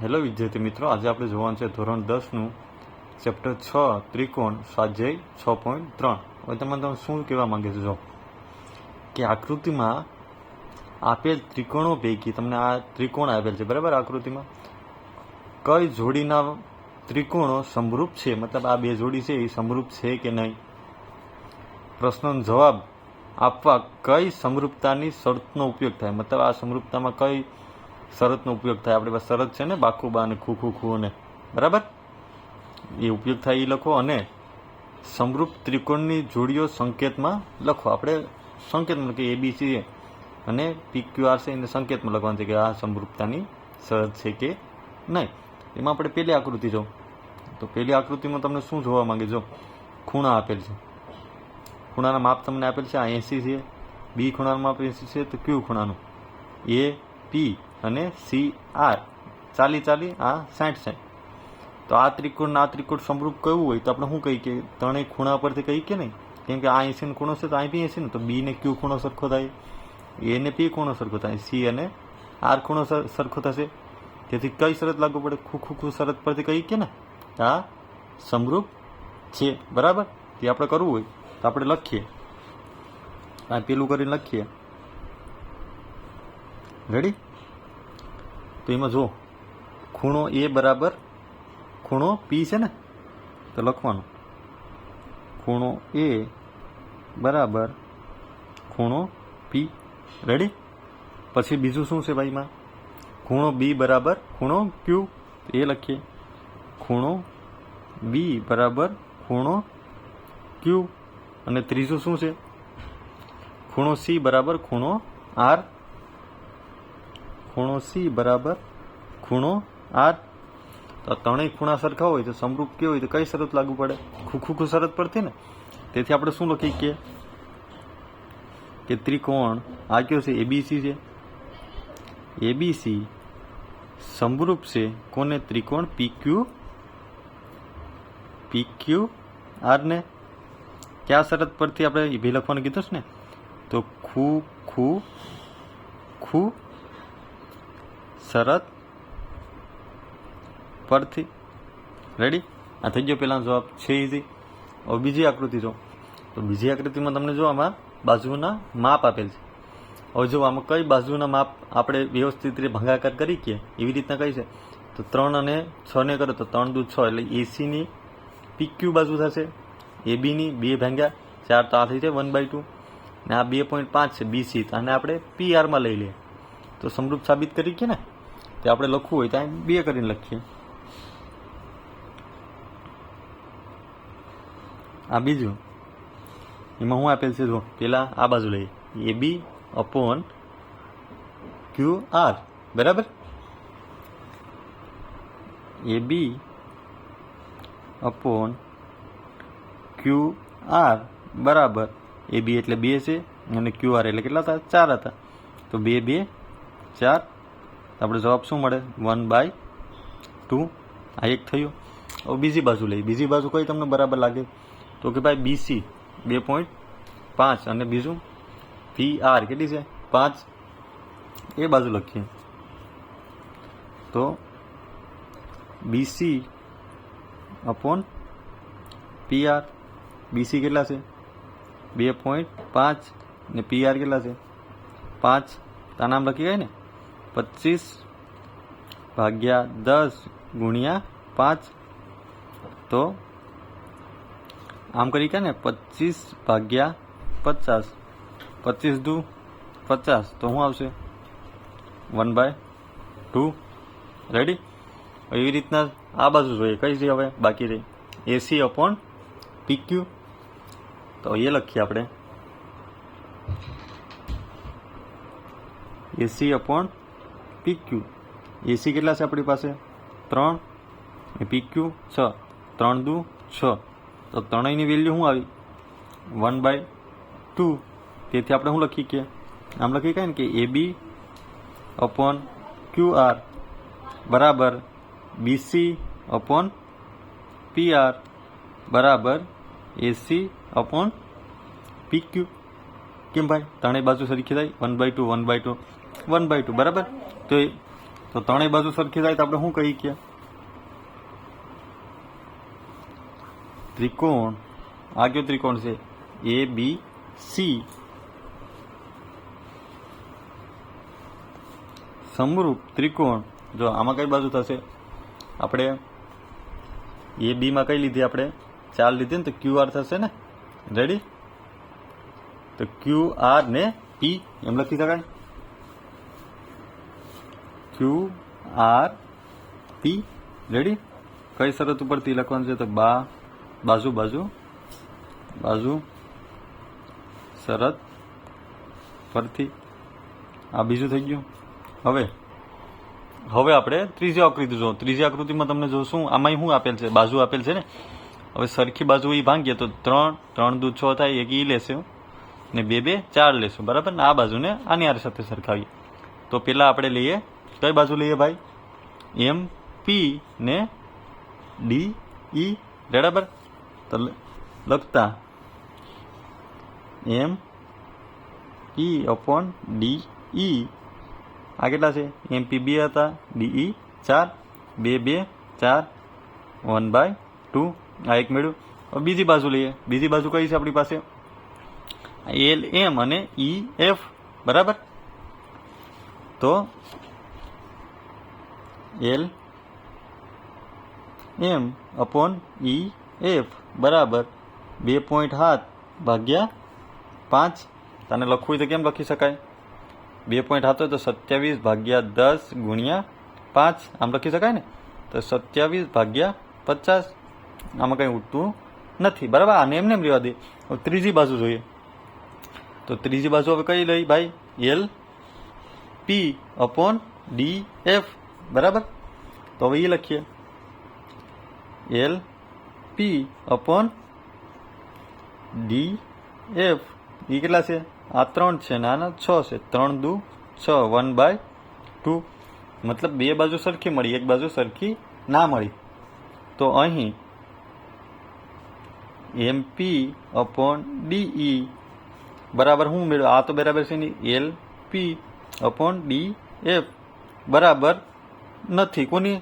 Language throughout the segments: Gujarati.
હેલો વિદ્યાર્થી મિત્રો, આજે આપણે જોવાનું છે ધોરણ દસનું ચેપ્ટર છ, ત્રિકોણ સ્વાધ્યાય છ પોઈન્ટ ત્રણ. હવે તમે તમે શું કહેવા માંગે છો? જો કે આકૃતિમાં આપેલ ત્રિકોણો પૈકી તમને આ ત્રિકોણ આપેલ છે, બરાબર આકૃતિમાં? કઈ જોડીના ત્રિકોણો સમરૂપ છે? મતલબ આ બે જોડી છે, એ સમરૂપ છે કે નહીં? પ્રશ્નનો જવાબ આપવા કઈ સમરૂપતાની શરતનો ઉપયોગ થાય? મતલબ આ સમરૂપતામાં કઈ શરતનો ઉપયોગ થાય. આપણી પાસે શરત છે ને, બાકુબા અને ખુ ખુ ખુ ને બરાબર? એ ઉપયોગ થાય એ લખો અને સમરૂપ ત્રિકોણની જોડીઓ સંકેતમાં લખો. આપણે સંકેતમાં કે એબીસી અને પીક્યુઆર છે એને સંકેતમાં લખવાનું છે કે આ સમરૂપતાની શરત છે કે નહીં. એમાં આપણે પહેલી આકૃતિ જો તો પહેલી આકૃતિમાં તમને શું જોવા માંગે? જો, ખૂણા આપેલ છે. ખૂણાના માપ તમને આપેલ છે, આ એંસી છે. બી ખૂણાનું માપ એંસી છે, તો ક્યુ ખૂણાનું? એ પી અને સી આર ચાલી ચાલી આ સાઠ સાઠ. તો આ ત્રિકોણ આ ત્રિકોણ સમરૂપ કયું હોય તો આપણે શું કહીએ કે ત્રણેય ખૂણા પરથી કહીએ કે નહીં? કેમ કે આ એંસી ખૂણો છે તો અહીં બી એંસી ને. તો બી ને ક્યુ ખૂણો સરખો થાય. એ ને પી ખૂણો સરખો થાય. સી અને આર ખૂણો સર- સરખો થશે. તેથી કઈ શરત લાગુ પડે? ખૂ ખૂ ખૂ શરત પરથી કહીએ કે ને આ સમરૂપ છે. બરાબર? તે આપણે કરવું હોય તો આપણે લખીએ. આ પેલું કરીને લખીએ. રેડી તો એમાં જો ખૂણો એ બરાબર ખૂણો પી છે ને? તો લખવાનું. ખૂણો એ બરાબર ખૂણો પી રેડી પછી બીજું શું છે ભાઈમાં ખૂણો બી બરાબર ખૂણો ક્યુ એ લખીએ. ખૂણો બી બરાબર ખૂણો ક્યુ અને ત્રીજું શું છે? ખૂણો સી બરાબર ખૂણો આર ખૂણો સી બરાબર ખૂણો આર તો ત્રણેય ખૂણા સરખા હોય તો સમરૂપ કેવું હોય તો કઈ શરત લાગુ પડે? ખુખુખુ શરત પડતી ને? તેથી આપણે શું લખી કે કે ત્રિકોણ, આ કયો છે? એબીસી છે. એબીસી સમરૂપ છે કોને? ત્રિકોણ પીક્યુ પીક્યુ આર ને. ક્યાં શરત પરથી આપણે ભી લખવાનું કીધું છે ને? તો ખૂ ખૂ, ખુ શરત પરથી. રેડી આ થઈ ગયો પહેલાં જવાબ. છે ઇઝી હવે બીજી આકૃતિ જો તો બીજી આકૃતિમાં તમને જો આમાં બાજુના માપ આપેલ છે. હવે જો આમાં કઈ બાજુના માપ આપણે વ્યવસ્થિત રીતે ભંગાકાર કરી કે એવી રીતના કઈ છે? તો ત્રણ અને છ ને કરો તો ત્રણ દુ છ, એટલે એસીની પીક્યુ બાજુ થશે, એબીની બે ભાંગ્યા ચાર, તો આ થઈ જાય વન બાય ટુ ને આ બે પોઈન્ટ પાંચ છે બીસી આને આપણે પી આરમાં લઈ લઈએ. તો સમરૂપ સાબિત કરી કે ને? તે આપણે લખવું હોય ત્યાં બે કરીને લખીએ. આ બીજું. એમાં હું આપેલ છે જો, પેલા આ બાજુ લઈએ. A B upon Q R. બરાબર? A B upon Q R. બરાબર. એ બી એટલે બે છે, અને ક્યુ આર એટલે કેટલા હતા? ચાર હતા. તો બે બે, ચાર તો આપણે જવાબ શું મળે? વન બાય ટુ આ એક થયું. હવે બીજી બાજુ લઈએ. બીજી બાજુ કઈ તમને બરાબર લાગે તો કે ભાઈ બીસી બે પોઈન્ટ પાંચ અને બીજું પી આર કેટલી છે? પાંચ. એ બાજુ લખીએ. તો BC upon P R BC કેટલા છે? બે પોઈન્ટ પાંચ. ને પી આર કેટલા છે? પાંચ. આ નામ લખી ગઈ ને? પચીસ ભાગ્યા દસ ગુણ્યા પાંચ. તો આમ કરી કે ને? પચીસ ભાગ્યા પચાસ. પચીસ દુ પચાસ. તો શું આવશે? One by two. રેડી એવી રીતના આ બાજુ જોઈએ. કઈ છે હવે? બાકી રહી. એસી અપોન પીક્યુ તો એ લખીએ આપણે. એસી અપોન પીક્યુ એસી કેટલા છે આપણી પાસે? ત્રણ. ને પીક્યુ છ. ત્રણ દુ છ. તો ત્રણેયની વેલ્યુ શું આવી? વન બાય ટુ તેથી આપણે શું લખીએ કે? આમ લખી કાંઈ ને કે A B upon Q R બરાબર બીસી અપોન પી આર બરાબર એસી અપોન પી ક્યુ કેમ ભાઈ? ત્રણેય બાજુ સરખી થાય? One by two one by two one by two બરાબર? તો એ તો તો ત્રણેય બાજુ સરખી થાય તો આપણે શું કહી કે? ત્રિકોણ, આ કયો ત્રિકોણ છે? એ બી સી સમરૂપ ત્રિકોણ, જો આમાં કઈ બાજુ થશે? આપણે એ બી માં કઈ લીધી આપણે? ચાર લીધી ને તો ક્યુ આર થશે ને? રેડી તો ક્યુ આર ને પી એમ લખી શકાય? ક્યુ આર પી રેડી કઈ શરત ઉપરથી લખવાનું છે તો બા, બાજુ બાજુ. બાજુ. શરત પરથી. આ બીજું થઈ ગયું. હવે હવે આપણે ત્રીજી આકૃતિ જો ત્રીજી આકૃતિમાં તમને જોશું આમાં શું આપેલ છે? બાજુ આપેલ છે ને? હવે સરખી બાજુ એ ભાંગીએ તો ત્રણ ત્રણ દૂધ છ થાય, એક ઈ લેશે. ને બે બે, ચાર લેશું. બરાબર ને? આ બાજુને આની આર સાથે સરખાવીએ. તો પેલા આપણે લઈએ. કઈ બાજુ લઈએ ભાઈ? એમ પી ને ડી ઈ બરાબર? તો લ- લખતા. એમ પી અપોન ડી ઈ આ કેટલા છે? એમપી બે હતા ડીઈ ચાર. બે બે, ચાર. વન બાય ટુ આ એક મેળવ્યું હવે બીજી બાજુ લઈએ. બીજી બાજુ કઈ છે આપણી પાસે? એલ એમ અને ઈ એફ બરાબર? તો L M upon E F બરાબર. બે પોઈન્ટ સાત ભાગ્યા પાંચ. તને લખવું હોય તો કેમ લખી શકાય? બે પોઈન્ટ સાત હોય તો સત્યાવીસ ભાગ્યા દસ ગુણ્યા પાંચ. આમ લખી શકાય ને? તો સત્યાવીસ ભાગ્યા પચાસ. આમાં કંઈ ઉઠતું નથી. બરાબર? આને એમને એમ લેવા દે. ત્રીજી બાજુ જોઈએ. તો ત્રીજી બાજુ હવે કઈ લઈ ભાઈ? L P upon D F બરાબર? તો હવે એ લખીએ. L P upon D F એ કેટલા છે? આ ત્રણ છે ને આના છ છે. ત્રણ દુ છ વન બાય ટુ મતલબ બે બાજુ સરખી મળી, એક બાજુ સરખી ના મળી. તો અહીં એમ પી અપોન ડીઈ બરાબર હું મેળવ્યું આ તો બરાબર છે ને L P upon D F બરાબર? નથી. કોની?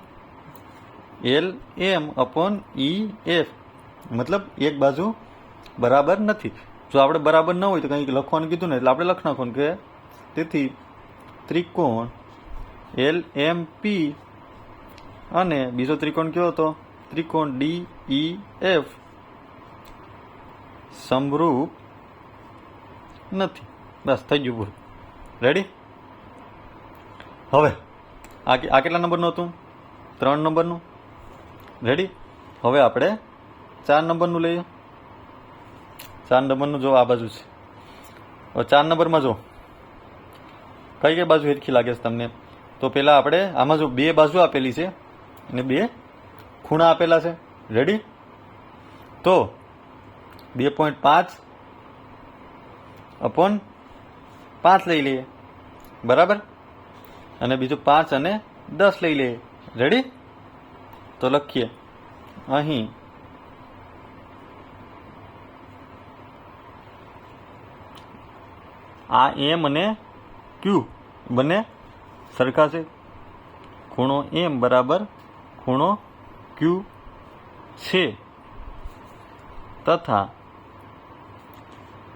L M upon E F મતલબ એક બાજુ બરાબર નથી. જો આપણે બરાબર ન હોય તો કંઈક લખવાનું કીધું ને, એટલે આપણે લખ નાખવાનું કે તેથી ત્રિકોણ એલ એમ પી અને બીજો ત્રિકોણ કયો હતો? ત્રિકોણ ડી ઈ એફ સમરૂપ નથી. બસ, થઈ ગયું પૂરું રેડી હવે આ આ કેટલા નંબરનું હતું? ત્રણ નંબરનું? રેડી હવે આપણે ચાર નંબરનું લઈએ. ચાર નંબરનું જો આ બાજુ છે. હવે ચાર નંબરમાં જો. કઈ કઈ બાજુ હિરખી લાગે છે તમને? તો પહેલાં આપણે આમાં જો બે બાજુ આપેલી છે અને બે ખૂણા આપેલા છે. રેડી તો બે પોઈન્ટ પાંચ અપોન પાંચ લઈ લઈએ. બરાબર? અને બીજું પાંચ અને દસ લઈ લઈએ રેડી તો લખીએ. અહીં. આ એમ અને ક્યુ બંને સરખા છે. ખૂણો એમ બરાબર ખૂણો ક્યુ છે. તથા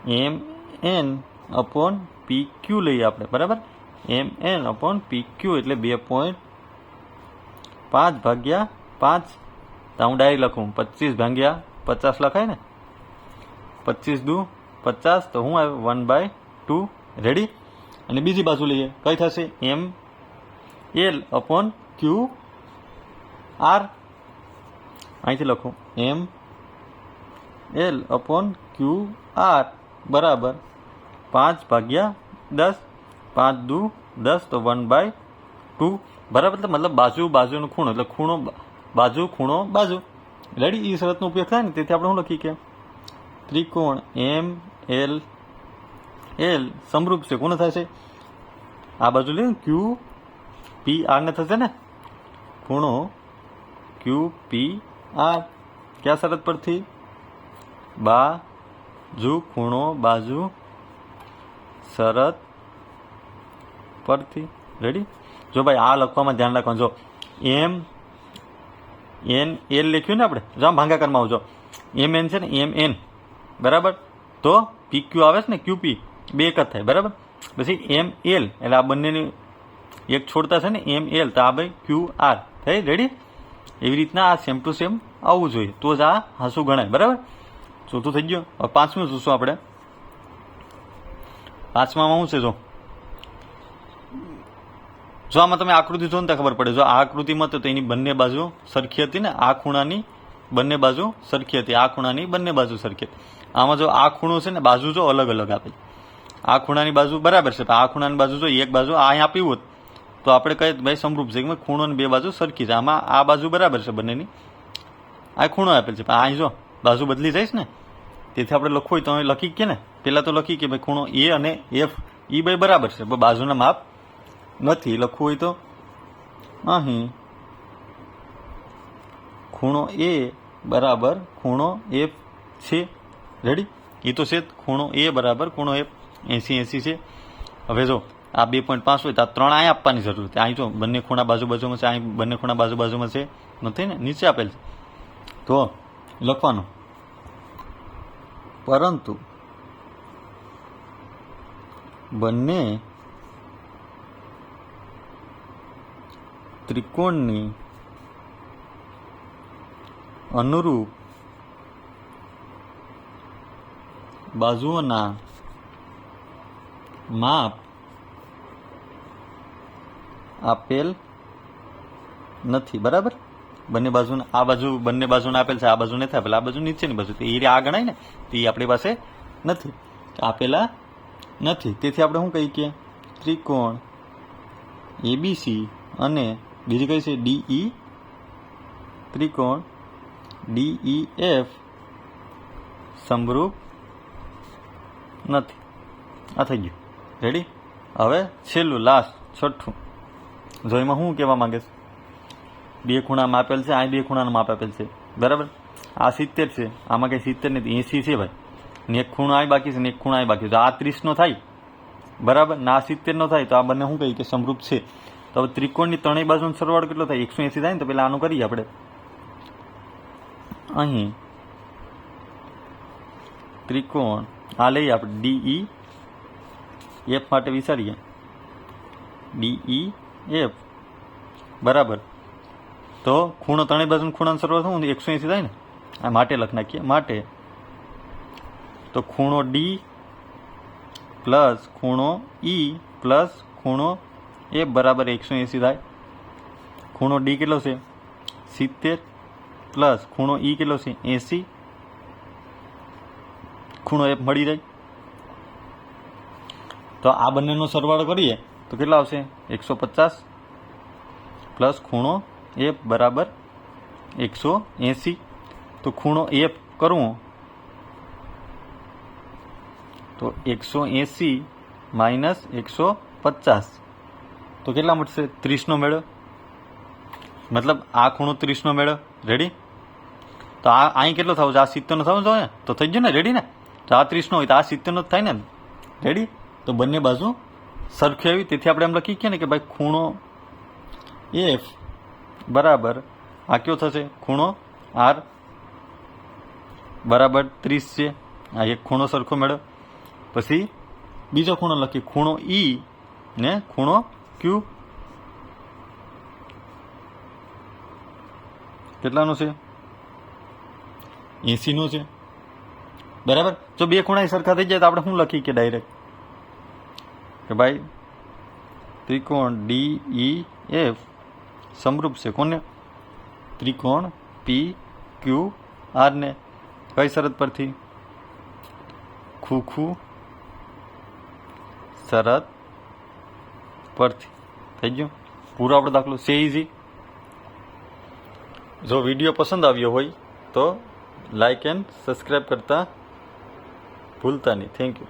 M N upon P Q લઈએ આપણે, બરાબર? M N upon P Q એટલે બે પોઈન્ટ પાંચ ભાગ્યા પાંચ, તો હું ડાયરેક્ટ લખું, પચીસ ભાગ્યા પચાસ લખાય ને? પચીસ દુ પચાસ, તો હું આવે વન બાય ટુ રેડી અને બીજી બાજુ લઈએ, કઈ થશે? M L upon Q R અહીંથી લખું M L upon Q R બરાબર, પાંચ ભાગ્યા દસ પાંચ દુ, દસ તો વન બાય ટુ. બરાબર, એટલે મતલબ બાજુ, બાજુનો ખૂણો, એટલે ખૂણો, બાજુ ખૂણો, બાજુ. રેડી એ શરતનો ઉપયોગ થાય ને, તેથી આપણે શું લખી કે ત્રિકોણ એમ એલ એલ સમરૂપ છે. કોને છે? આ બાજુ લઈને ક્યુ પી આરને થશે ને? ખૂણો ક્યુ પી આર કયા શરત પરથી? બાજુ, ખૂણો, બાજુ. શરત પરથી રેડી જો ભાઈ આ લખવામાં ધ્યાન રાખવાનું, જો એમ, એન, એલ લખ્યું ને આપણે? જો ભાંગાકારમાં આવજો. એમ, એન છે ને, એમ, એન. બરાબર? તો પી ક્યુ આવે છે ને ક્યુ પી બે એક જ થાય, બરાબર? પછી એમ, એલ. એટલે આ બંનેની એક છોડતા છે ને, એમ, એલ. તો આ ભાઈ ક્યુ આર થઈ? રેડી એવી રીતના આ સેમ ટુ સેમ આવવું જોઈએ. તો જ આ હાસું ગણાય, બરાબર? ચોથું થઈ ગયું. પાંચમું જોશું આપણે. પાંચમામાં શું છે, જો? જો આમાં તમે આકૃતિ જો ને ખબર પડે. જો આ આકૃતિમાં તો તેની બંને બાજુ સરખી હતી ને, આ ખૂણાની બંને બાજુ સરખી હતી, આ ખૂણાની બંને બાજુ સરખી હતી. આમાં જો આ ખૂણો છે ને, બાજુ જો અલગ અલગ આપે. આ ખૂણાની બાજુ બરાબર છે, પણ આ ખૂણાની બાજુ જો એક બાજુ આ અહીં આપ્યું હોત, તો આપણે કહીએ ભાઈ સમરૂપ છે કે ખૂણો બે બાજુ સરખી છે. આમાં આ બાજુ બરાબર છે બંનેની. આ ખૂણો આપેલ છે, પણ અહીં જો બાજુ બદલી જઈશ ને, તેથી આપણે લખવું હોય તો અહીં લખી કે ને, પહેલાં તો લખી કે ભાઈ ખૂણો એ અને એફ એ ભાઈ બરાબર છે બાજુના માપ નથી લખવું હોય તો? અહીં. ખૂણો એ બરાબર ખૂણો એફ છે. રેડી એ તો છે. ખૂણો એ બરાબર ખૂણો એફ. એંસી એંસી છે. હવે જો, આ બે પોઈન્ટ પાંચ હોય તો આ ત્રણ અહીં આપવાની જરૂર છે. અહીં જો, બંને ખૂણા બાજુ બાજુમાં છે, અહીં બંને ખૂણા બાજુ બાજુમાં છે. નથી ને? નીચે આપેલ છે. તો, લખવાનું. પરંતુ, બંને ત્રિકોણની અનુરૂપ બાજુઓના માપ આપેલ નથી, બરાબર? બંને બાજુ આ બાજુ, બંને બાજુને આપેલ છે, આ બાજુ નથી આપેલ, આ બાજુ નીચેની બાજુ એ આ ગણાય ને, તો એ આપણી પાસે નથી, આપેલા નથી. તેથી આપણે શું કહીએ? કે ત્રિકોણ એબીસી અને બીજી કઈ છે ડીઈ ત્રિકોણ ડીઈ એફ સમરૂપ નથી. આ થઈ ગયું. રેડી હવે છેલ્લું લાસ્ટ છઠ્ઠું. જો એમાં શું કહેવા માંગે છે? બે ખૂણામાં આપેલ છે આ બે ખૂણાનું માપ આપેલ છે. બરાબર? આ સિત્તેર છે. આમાં કઈ સિત્તેર નથી એસી છે ભાઈ. ને એક ખૂણો આ બાકી છે ને એક ખૂણો આ બાકી છે. તો આ ત્રીસનો થાય. બરાબર? ના આ સિત્તેરનો થાય. તો આ બંને શું કહીએ કે સમરૂપ છે. તો હવે ત્રિકોણની ત્રણેય બાજુનો સરવાળો કેટલો થાય? એકસો એસી થાય ને તો પેલા આનું કરીએ આપણે. અહીં ત્રિકોણ, આ લઈએ આપણે. ડીઈ એફ માટે વિચારીએ. DE F. બરાબર. તો ખૂણો ત્રણેય બાજુનો ખૂણાનો સરવાળો શું એકસો એંસી થાય ને? આ માટે લખી નાખીએ. માટે. તો ખૂણો ડી પ્લસ ખૂણો ઈ પ્લસ ખૂણો એ બરાબર એકસો એંસી થાય. ખૂણો ડી કેટલો છે? સિત્તેર પ્લસ ખૂણો ઈ કેટલો છે? એંસી. ખૂણો એફ મળી જાય. તો આ બંનેનો સરવાળો કરીએ તો કેટલા આવશે? એકસો પચાસ પ્લસ ખૂણો એફ બરાબર એકસો એંસી. તો ખૂણો એફ કરવું તો એકસો એંસી માઇનસ એકસો પચાસ. તો કેટલા મળશે ત્રીસનો મેળો? મતલબ આ ખૂણો ત્રીસનો મેળો. રેડી તો આ અહીં કેટલો થવો છે આ સિત્તેરનો થવો જોઈએ? તો થઈ ગયો ને? રેડી ને? તો આ ત્રીસનો હોય તો આ સિત્તેરનો જ થાય ને? રેડી તો બંને બાજુ સરખી આવી. તેથી આપણે એમ લખી કે ને કે ભાઈ ખૂણો એફ બરાબર આ કયો થશે? ખૂણો આર બરાબર ત્રીસ છે. આ એક ખૂણો સરખો મેળો. પછી બીજો ખૂણો લખી ખૂણો ઈ ને? ખૂણો ક્યુ કેટલાનો છે? એસીનો છે. બરાબર? જો બે ખૂણા સરખા થઈ જાય તો આપણે શું લખી કે ડાયરેક્ટ કે ભાઈ, ત્રિકોણ ડી ઈ એફ સમરૂપ છે. કોને? ત્રિકોણ પી ક્યુ આરને કઈ શરત પરથી? ખૂખું. શરત પરથી થઈ ગયું? પૂરો આપણો દાખલો સે ઇઝી જો વીડિયો પસંદ આવ્યો હોય તો લાઇક એન્ડ સબસ્ક્રાઈબ કરતા ભૂલતા નહીં. Thank you